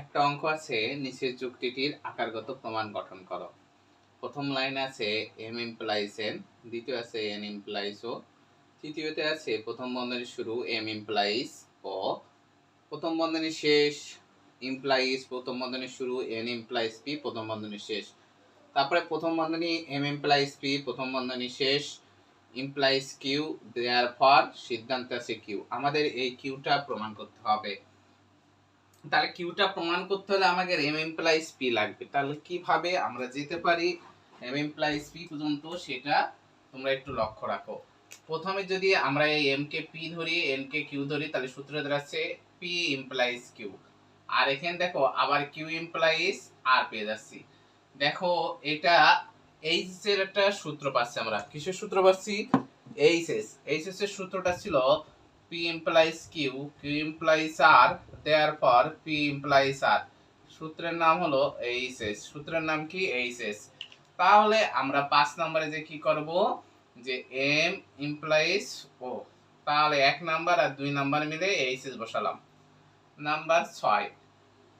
একটা অঙ্ক আছে, নিচের যুক্তিটির আকারগত প্রমাণ গঠন করো। প্রথম লাইন আছে এম ইমপ্লাইজ এন দ্বিতীয় আছে এন ইমপ্লাইজ ও তৃতীয়তে আছে প্রথম বন্ধনীর শুরু এম ইমপ্লাইজ ও প্রথম বন্ধনীর শেষ ইমপ্লাইজ প্রথম বন্ধনীর শুরু এন ইমপ্লাইজ পি প্রথম বন্ধনীর শেষ। তারপরে প্রথম বন্ধনী এম ইমপ্লাইজ পি প্রথম বন্ধনী শেষ ইমপ্লাইজ কিউ দেয়ার ফর সিদ্ধান্ত আছে কিউ আমাদের এই কিউটা প্রমাণ করতে হবে। তাহলে কিউটা প্রমাণ করতে হলে আমাদের এম ইমপ্লাইজ পি লাগবে। তাহলে কীভাবে আমরা যেতে পারি এম ইমপ্লাইজ পি পর্যন্ত সেটা তোমরা একটু লক্ষ্য রাখো। প্রথমে যদি আমরা এই এম কে পি ধরি এন কে কিউ ধরি, তাহলে সূত্র দাঁড়াচ্ছে পি ইমপ্লাইজ কিউ আর এখানে দেখো, আবার কিউ ইমপ্লাইজ আর পেয়ে যাচ্ছি। দেখো, এটা এইচ এর একটা সূত্র পাচ্ছি আমরা। কিসের সূত্র পাচ্ছি? এইচ এস এইচ এস এর সূত্রটা ছিল P implies Q Q implies R দেয়ার পর পি ইমপ্লাইজ আর সূত্রের নাম হলো এইচ সূত্রের নাম কি এইচ তাহলে আমরা পাঁচ নম্বরে যে কি করব? যে এম ইমপ্লাইজ ও তাহলে এক নাম্বার আর দুই নাম্বার মিলে এইচ বসালাম। নাম্বার ছয়।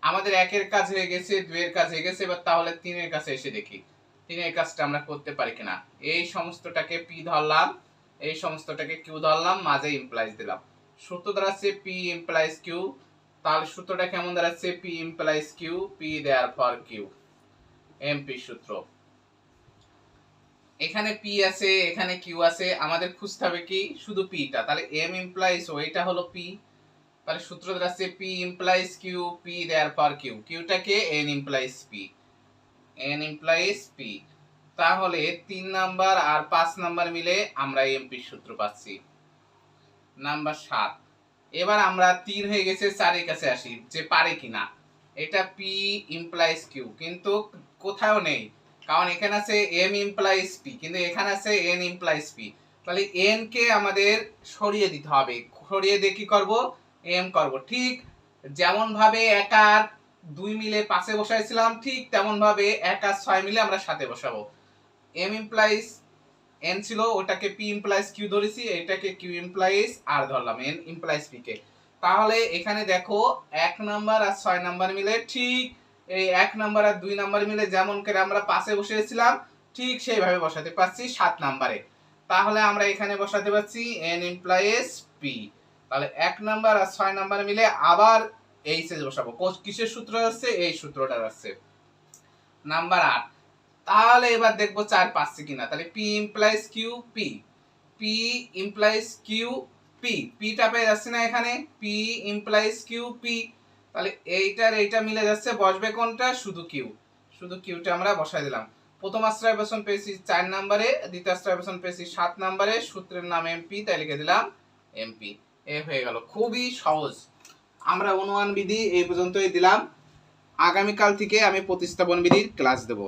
আমাদের একের কাজ হয়ে গেছে, দুইয়ের কাজ হয়ে গেছে, এবার তাহলে তিনের কাছে এসে দেখি। তিনের কাজটা আমরা করতে পারি কিনা? এই সমস্তটাকে পি ধরলাম, এই সমস্তটাকে কিউ ধরলাম, মাঝে ইমপ্লাইজ দিলাম। সূত্র দাঁড়াচ্ছে পি ইমপ্লাইজ কিউ তাহলে সূত্রটা কেমন দাঁড়াচ্ছে? P implies Q P therefore Q MP সূত্র। এখানে পি আছে, এখানে কিউ আছে, আমাদের খুঁজতে হবে কি? শুধু পিটা তাহলে এম ইমপ্লাইজ ও এটা হলো পি তাহলে সূত্র দাঁড়াচ্ছে P implies Q P therefore Q কিউটাকে N implies P N implies P তাহলে তিন নাম্বার আর পাঁচ নাম্বার মিলে আমরা এমপি সূত্র পাচ্ছি। নাম্বার সাত। এবার আমরা তিন হয়ে গেছে, চারের কাছে আসি, যে পারে কিনা। এটা পি ইমপ্লাইজ কিউ কিন্তু কোথাও নেই, কারণ এখানে আছে এম ইমপ্লাইজ পি কিন্তু এখানে আছে এন ইমপ্লাইজ পি তাহলে এন কে আমাদের সরিয়ে দিতে হবে, সরিয়ে দিয়ে কি করব? এম করব। ঠিক যেমন ভাবে এক আর দুই মিলে পাশে বসাইছিলাম, ঠিক তেমন ভাবে এক আর ছয় মিলে আমরা সাথে বসাবো। এম ইমপ্লাইজ এন ছিল ওটাকে পি ইমপ্লাইজ কিউ ধরেছি, এটাকে কিউ ইমপ্লাইজ আর ধরলাম এন ইমপ্লাইজ পি কে। তাহলে এখানে দেখো, এক নাম্বার আর ছয় নাম্বার মিলে ঠিক এই এক নাম্বার আর দুই নাম্বার মিলে যেমন করে আমরা পাশে বসেছিলাম ঠিক সেইভাবে বসাতে পারছি সাত নাম্বারে। তাহলে আমরা এখানে বসাতে পারছি এন ইমপ্লাইজ পি তাহলে এক নাম্বার আর ছয় নাম্বার মিলে আবার এই সেজ বসাবো। কিসের সূত্র আসছে? এই সূত্রটা আসছে। নাম্বার আট। তাহলে এবার দেখব চার পাচ্ছি কিনা। তাহলে P implies Q P P implies Q P পিটা পেয়ে যাচ্ছে না এখানে। পি ইমপ্লাইজ কিউ পি তাহলে এইটার এইটা মিলে যাচ্ছে, বসবে কোনটা? শুধু কিউ শুধু কিউটা আমরা বসাই দিলাম। প্রথম আশ্রয় বেসন পেয়েছি চার নম্বরে, দ্বিতীয় আশ্রয় বেসন পেয়েছি সাত নম্বরে, সূত্রের নাম এমপি তাই লিখে দিলাম এমপি এ হয়ে গেল। খুবই সহজ। আমরা অনুমান বিধি এই পর্যন্তই দিলাম। আগামীকাল থেকে আমি প্রতিস্থাপন বিধির ক্লাস দেবো।